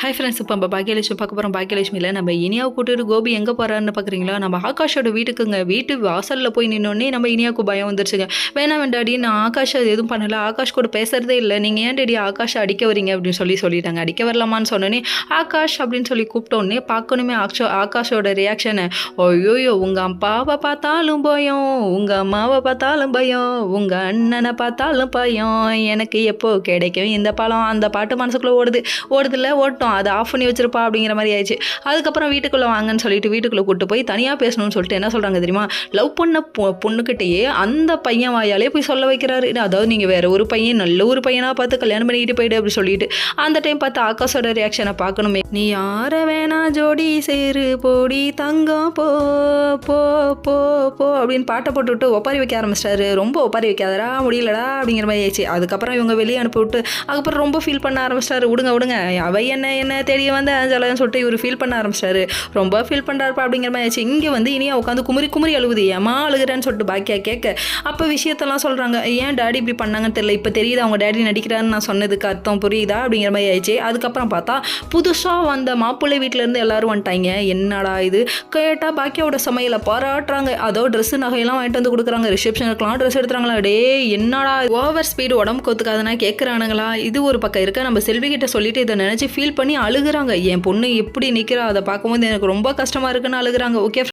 Hi friends இப்போ நம்ம பாக்கியலட்சுமி பார்க்க போகிறோம் பாக்கியலட்சுமியில் நம்ம இனியாவை கூட்டிட்டு கோபி எங்கே போகிறாருன்னு பார்க்குறீங்களா நம்ம ஆகாஷோட வீட்டுக்குங்க. வீட்டு வாசலில் போய் நின்னோடனே நம்ம இனியாவுக்கு பயம் வந்துருச்சுங்க. வேணாம் வேண்டாடி நான் ஆகாஷ் அது எதுவும் பண்ணலை. ஆகாஷ் கூட பேசுறதே இல்லை. நீங்கள் ஏன் டேடி ஆகாஷ் அடிக்க வரீங்க அப்படின்னு சொல்லி சொல்லிட்டாங்க. அடிக்க வரலாமான்னு சொன்னோன்னே ஆகாஷ் அப்படின்னு சொல்லி கூப்பிட்டோன்னே பார்க்கணுமே ஆக்ஷோ ஆகாஷோட ரியாக்ஷனை ஐயோயோ உங்கள் அப்பாவை பார்த்தாலும் பயம் உங்கள் அம்மாவை பார்த்தாலும் பயம் உங்கள் அண்ணனை பார்த்தாலும் பயம். எனக்கு எப்போ கிடைக்கும்? இந்த பழம் அந்த பாட்டு மனசுக்குள்ளே ஓடுது. ஓடுதில்ல ஓட்டும். அதை ஆஃப் பண்ணி வச்சிருப்பா அப்படிங்கிற மாதிரி ஆயிடுச்சு. அதுக்கப்புறம் வீட்டுக்குள்ளே வாங்கன்னு சொல்லிட்டு வீட்டுக்குள்ளே கூட்டு போய் தனியாக பேசணும்னு சொல்லிட்டு என்ன சொல்கிறாங்க தெரியுமா? லவ் பண்ண பொ பொண்ணுக்கிட்டேயே அந்த பையன் வாயாலே போய் சொல்ல வைக்கிறாரு. அதாவது நீங்கள் வேற ஒரு பையன் நல்ல ஒரு பையனாக பார்த்து கல்யாணம் பண்ணிக்கிட்டு போயிடு அப்படி சொல்லிட்டு அந்த டைம் பார்த்து ஆகாஷோட ரியாக்ஷனை பார்க்கணுமே. நீ யார வேணா ஜோடி சேரு போடி தங்கம் போ போ போ போ அப்படின்னு பாட்டை போட்டுவிட்டு ஒப்பாரி வைக்க ஆரம்பிச்சிட்டாரு. ரொம்ப ஒப்பாரி வைக்காதடா முடியலடா அப்படிங்கிற மாதிரி ஆயிடுச்சு. அதுக்கப்புறம் இவங்க வெளியே அனுப்பி விட்டு அதுக்கப்புறம் ரொம்ப ஃபீல் பண்ண ஆரம்பிச்சிட்டாரு. விடுங்க விடுங்க அவை என்ன என்ன தெரிய வந்து ஆஞ்சலான்னு சொல்லிட்டு இவர் ஃபீல் பண்ண ஆரம்பிச்சிட்டாரு ரொம்ப ஃபீல் பண்ணுறாருப்பா அப்படிங்கிற மாதிரி ஆச்சு இங்கே வந்து இனியா உட்காந்து குமரி குமரி அழுகுது. ஏமா அழுகிறேன்னு சொல்லிட்டு பாக்கியா கேட்க அப்போ விஷயத்தெல்லாம் சொல்கிறாங்க ஏன் டேடி இப்படி பண்ணாங்கன்னு தெரியல. இப்போ தெரியுது அவங்க டேடி நடிக்கிறான்னு நான் சொன்னதுக்கு அர்த்தம் புரியுதா அப்படிங்கிற மாதிரி ஆயிடுச்சு. அதுக்கப்புறம் பார்த்தா புதுசாக வந்த மாப்பிள்ளை வீட்டிலேருந்து எல்லாரும் வந்துட்டாங்க. என்னடா இது? கேட்டால் பாக்கியாவோட சமையலை பாராட்டுறாங்க. அதோ ட்ரெஸ்ஸு நகையெல்லாம் வாங்கிட்டு வந்து கொடுக்குறாங்க. ரிசப்ஷனுக்குலாம் ட்ரெஸ் எடுத்துறாங்களா? டே என்னடா ஓவர் ஸ்பீடு உடம்பு கொத்துக்காதுன்னா கேட்குறானுங்களா இது ஒரு பக்கம் இருக்க? நம்ம செல்வி கிட்ட சொல்லிட்டு இதை நினச்சி ஃபீல் பண்ணி பண்ணி அழுகுறாங்க. என் பொண்ணு எப்படி நிற்கிறா அதை பார்க்கும்போது எனக்கு ரொம்ப கஷ்டமாக இருக்குன்னு அழுகுறாங்க. ஓகே